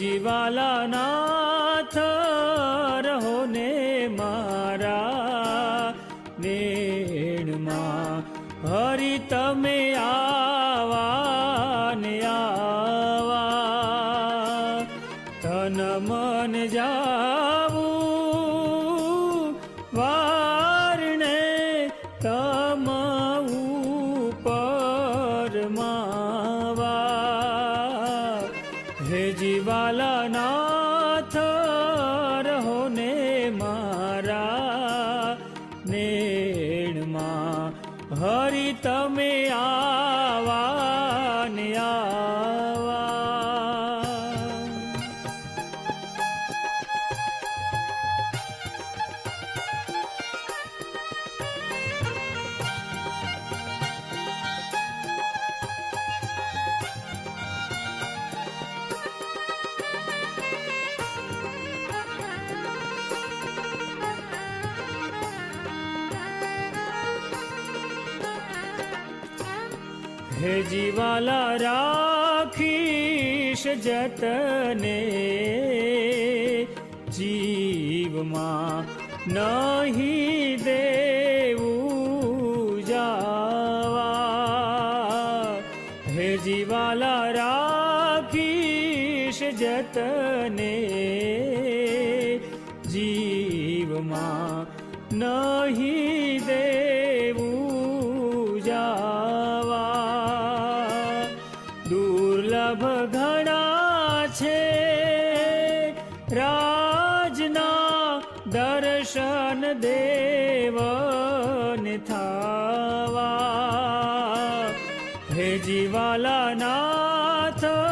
હે હરી તમે આવા રાખીશ જતને જીવમાં નહીં દેવું થાવા. હે જીવાલા નાથ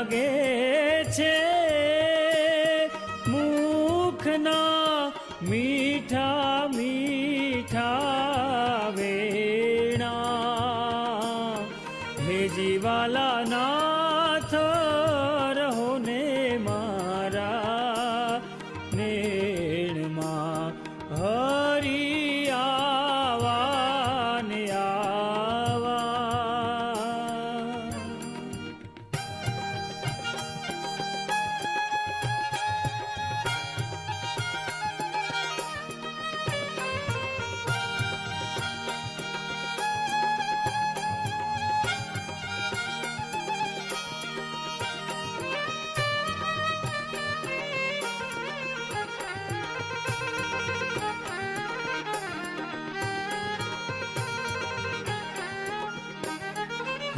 লাগে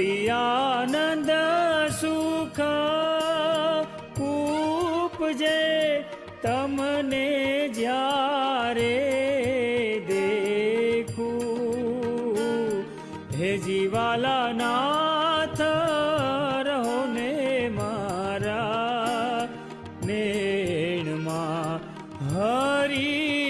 શાંતિ આનંદ સુખ ઉપજે તમને જ્યારે દેખું. હે જીવાલા નાથ રહો ને મારા નેણમાં હરી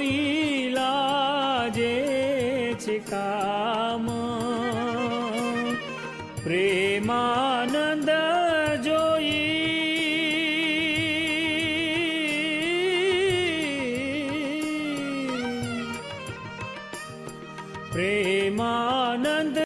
प्रेमानन्द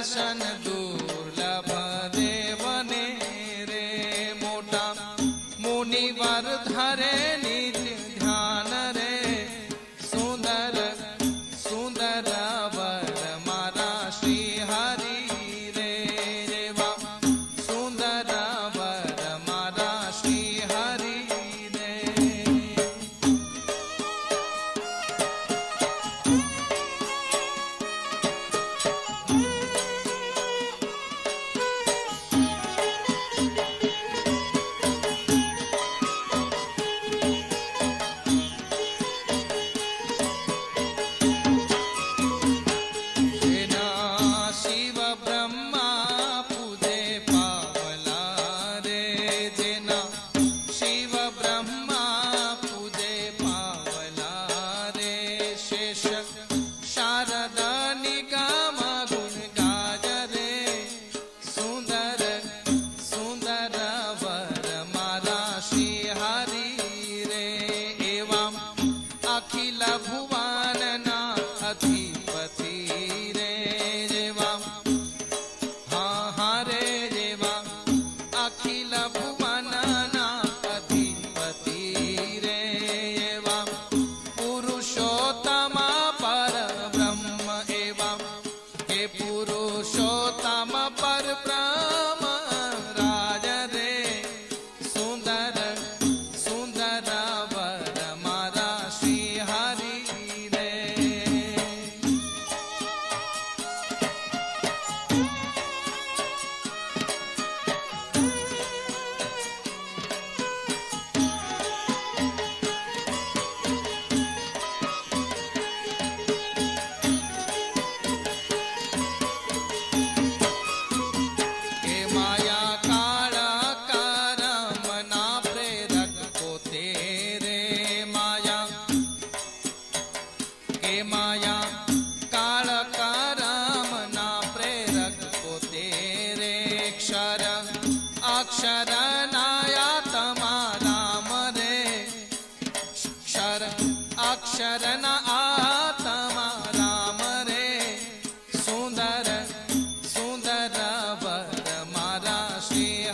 दर्शन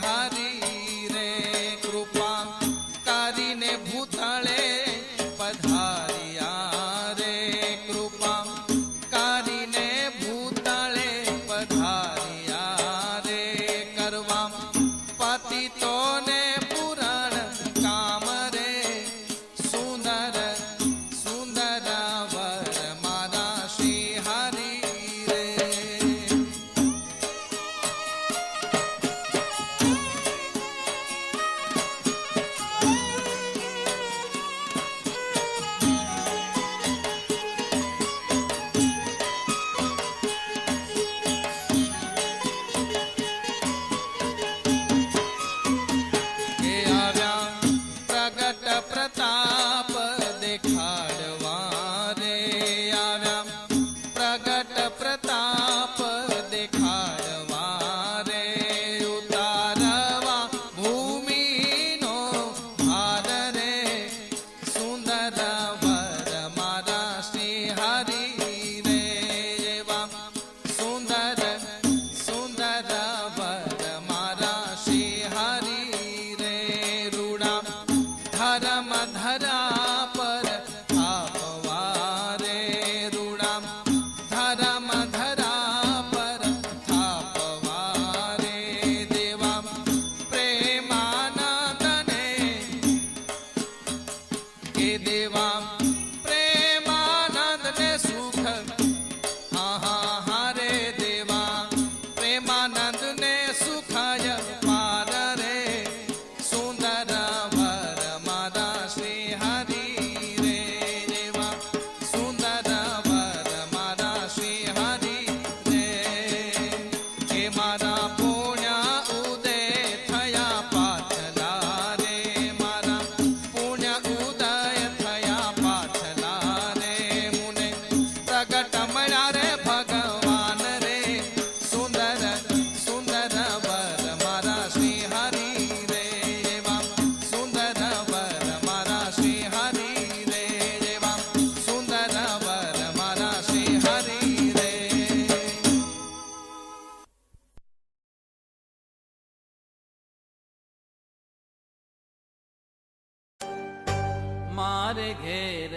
हर મારે ઘેર